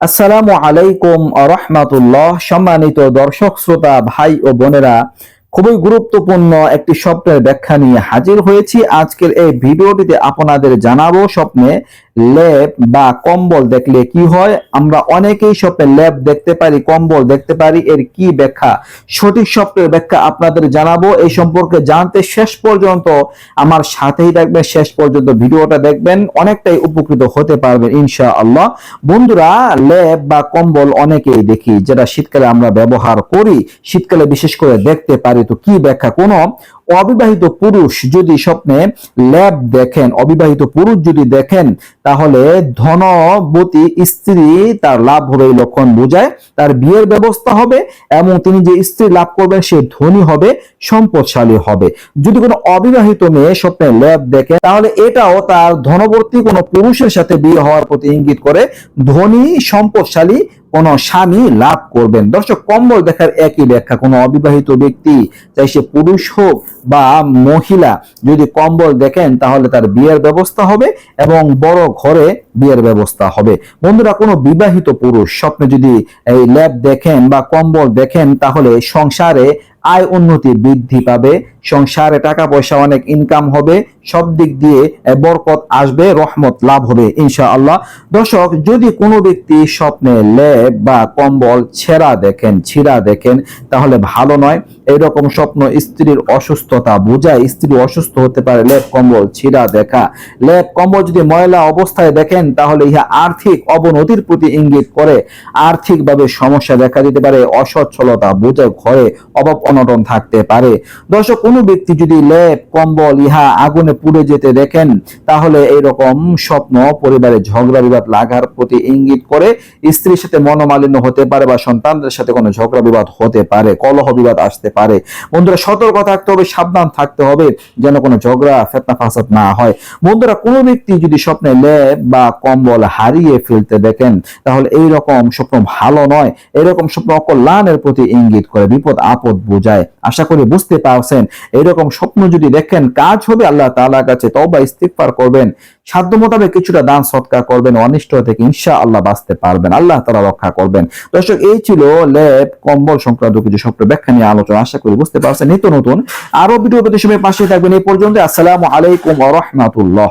আসসালামু আলাইকুম রহমাতুল্লাহ। সম্মানিত দর্শক, শ্রোতা, ভাই ও বোনেরা, খুবই গুরুত্বপূর্ণ একটি স্বপ্নের ব্যাখ্যা নিয়ে হাজির হয়েছি। আজকের এই ভিডিওটিতে আপনাদের জানাব স্বপ্নে লেপ বা কম্বল দেখলে কি হয়? আমরা অনেকেই স্বপ্নে লেপ দেখতে পারি, কম্বল দেখতে পারি, এর কি ব্যাখ্যা? সঠিক স্বপ্নের ব্যাখ্যা আপনাদের জানাব। এই সম্পর্কে জানতে শেষ পর্যন্ত আমার সাথেই থাকবেন, শেষ পর্যন্ত ভিডিওটা দেখবেন, অনেকটাই উপকৃত হতে পারবেন ইনশা আল্লাহ বন্ধুরা, লেপ বা কম্বল অনেকেই দেখি, যেটা শীতকালে আমরা ব্যবহার করি। শীতকালে বিশেষ করে দেখতে পারি, তো কি ব্যাখ্যা কোন? অবিবাহিত পুরুষ যদি স্বপ্নে ল্যাব দেখেন, অবিবাহিত পুরুষ যদি দেখেন, তাহলে ধনবতী স্ত্রী তার লাভ হবে এই লক্ষণ বোঝায়। তার বিয়ের ব্যবস্থা হবে, এবং তিনি যে স্ত্রী লাভ করবেন, সে ধনী হবে, সম্পদশালী হবে। যদি কোনো অবিবাহিত মেয়ে স্বপ্নে ল্যাব দেখে, তাহলে এটাও তার ধনবর্তী কোনো পুরুষের সাথে বিয়ে হওয়ার প্রতি ইঙ্গিত করে, ধনী, সম্পদশালী কোন স্বামী লাভ করবেন। দর্শক, কম্বল দেখার একই ব্যাখ্যা, কোনো অবিবাহিত ব্যক্তি, চাই সে পুরুষ হোক বা মহিলা, যদি কম্বল দেখেন তাহলে তার বিয়ের ব্যবস্থা হবে এবং বড় ঘরে বিয়ের ব্যবস্থা হবে। বন্ধুরা, কোনো বিবাহিত পুরুষ স্বপ্নে যদি এই ল্যাব দেখেন বা কম্বল দেখেন, তাহলে সংসারে আয় উন্নতি বৃদ্ধি পাবে। সংসারে টাকা পয়সা অনেক ইনকাম হবে। সব দিক দিয়ে বরকত আসবে, রহমত লাভ হবে ইনশা আল্লাহ দর্শক, যদি কোনো ব্যক্তি স্বপ্নে লেপ বা কম্বল ছেঁড়া দেখেন, ছিঁড়া দেখেন, তাহলে ভালো নয়। এইরকম স্বপ্ন স্ত্রীর অসুস্থতা বোঝায়, স্ত্রী অসুস্থ হতে পারে, লেপ, কম্বল ছিঁড়া দেখা। লেপ, কম্বল যদি ময়লা অবস্থায় দেখেন, তাহলে ইহা আর্থিক অবনতির প্রতি ইঙ্গিত করে। আর্থিকভাবে সমস্যা দেখা দিতে পারে, অসচ্ছলতা বোঝায় ঘরে অভাব অনটন থাকতে পারে। দর্শক, কোনো ব্যক্তি যদি লেপ, কম্বল ইহা আগুনে পুড়ে যেতে দেখেন, তাহলে এইরকম স্বপ্ন, পরিবারে ঝগড়া বিবাদ লাগার প্রতি ইঙ্গিত করে স্ত্রীর সাথে মনোমালিন্য হতে পারে বা সন্তানদের সাথে কোনো ঝগড়া বিবাদ হতে পারে, কলহ বিবাদ আসতে পারে। বন্ধুরা, সতর্ক থাকতে হবে, সাবধান থাকতে হবে যেন কোনো ঝগড়া, ফেতনা, ফাসাদ না হয়। বন্ধুরা, কোনো ব্যক্তি যদি স্বপ্নে লেপ বা কম্বল হারিয়ে ফেলতে দেখেন, তাহলে এই রকম স্বপ্ন ভালো নয়। এরকম স্বপ্ন অকল্যাণের প্রতি ইঙ্গিত করে, বিপদ আপদ বোঝায়। আশা করি বুঝতে পারছেন, এরকম স্বপ্ন যদি দেখেন, কাজ হবে আল্লাহ তাআলার কাছে তবা ইস্তিফার করবেন। সাধ্য মোতাবেক কিছুটা দান, সৎকার করবেন। অনিষ্ট থেকে ইনশা আল্লাহ বাঁচতে পারবেন। আল্লাহ তারা রক্ষা করবেন। দর্শক, এই ছিল লেপ, কম্বল সংক্রান্ত কিছু সব ব্যাখ্যা নিয়ে আলোচনা। আশা করি বুঝতে পারছেন। নিত্য নতুন আরও ভিডিও প্রতি সময় পাশে থাকবেন। এই পর্যন্ত আসসালাম আলাইকুম রাহমাতুল্লাহ।